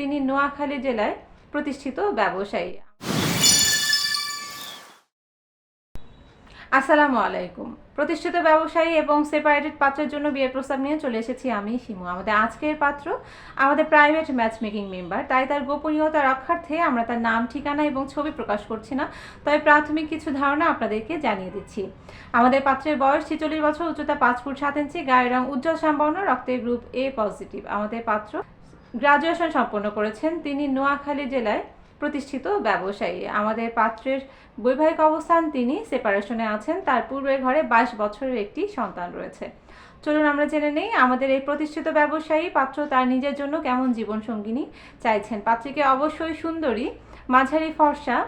তিনি নোয়াখালী জেলায় প্রতিষ্ঠিত ব্যবসায়ী। আসসালামু আলাইকুম। প্রতিষ্ঠিত ব্যবসায়ী এবং সেপারেটেড পাত্রের জন্য বিয়ের প্রস্তাব নিয়ে চলে এসেছি আমি শিমু। আমাদের আজকের পাত্র আমাদের প্রাইভেট ম্যাচ মেকিং মেম্বার তাই তার গোপনীয়তা রক্ষার্থে আমরা তার নাম, ঠিকানা এবং ছবি প্রকাশ করছি না। তবে প্রাথমিক কিছু ধারণা আপনাদেরকে জানিয়ে দিচ্ছি। আমাদের পাত্রের বয়স ছেচল্লিশ বছর, উচ্চতা পাঁচ ফুট সাত ইঞ্চি, গায়ের রং উজ্জ্বল, সম্পন্ন, রক্তের গ্রুপ এ পজিটিভ আমাদের পাত্র গ্রাজুয়েশন সম্পন্ন করেছেন। তিনি নোয়াখালী জেলায় প্রতিষ্ঠিত ব্যবসায়ী। আমাদের পাত্রের বৈবাহিক অবস্থান তিনি সেপারেশনে আছেন। তার পূর্বের ঘরে বাইশ বছরের একটি সন্তান রয়েছে। চলুন আমরা জেনে নেই আমাদের এই প্রতিষ্ঠিত ব্যবসায়ী পাত্র তার নিজের জন্য কেমন জীবনসঙ্গিনী চাইছেন। পাত্রীকে অবশ্যই সুন্দরী, মাঝারি ফর্সা,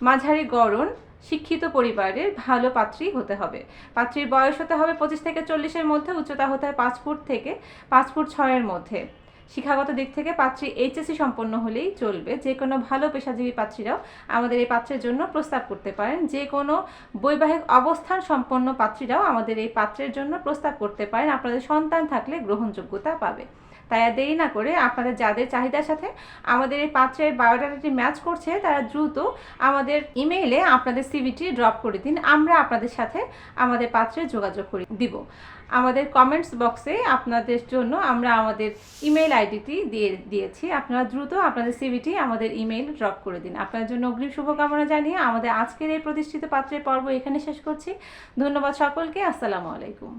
মাঝারি গড়ন, শিক্ষিত পরিবারের ভালো পাত্রী হতে হবে। পাত্রীর বয়স হতে হবে পঁচিশ থেকে চল্লিশের মধ্যে, উচ্চতা হতে হয় পাঁচ ফুট থেকে পাঁচ ফুট ছয়ের মধ্যে। শিক্ষাগত দিক থেকে পাত্রী এইচএসসি সম্পন্ন হলেই চলবে। যে কোনো ভালো পেশাজীবী পাত্রীরাও আমাদের এই পাত্রের জন্য প্রস্তাব করতে পারেন। যে কোনো বৈবাহিক অবস্থান সম্পন্ন পাত্রীরাও আমাদের এই পাত্রের জন্য প্রস্তাব করতে পারেন। আপনাদের সন্তান থাকলে গ্রহণযোগ্যতা পাবে। তাই দেরি না করে আপনাদের যাদের চাহিদার সাথে আমাদের এই পাত্রের বায়োডাটাটি ম্যাচ করছে, তারা দ্রুত আমাদের ইমেইলে আপনাদের সিভিটি ড্রপ করে দিন। আমরা আপনাদের সাথে আমাদের পাত্রে যোগাযোগ করে, দিব। আমাদের কমেন্টস বক্সে আপনাদের জন্য আমরা আমাদের ইমেল আইডিটি দিয়ে দিয়েছি। আপনারা দ্রুত আপনাদের সিভিটি আমাদের ইমেইল ড্রপ করে দিন। আপনার জন্য অগ্রিম শুভকামনা জানিয়ে আমাদের আজকের এই প্রতিষ্ঠিত পাত্রের পর্ব এখানে শেষ করছি। ধন্যবাদ সকলকে। আসসালামু আলাইকুম।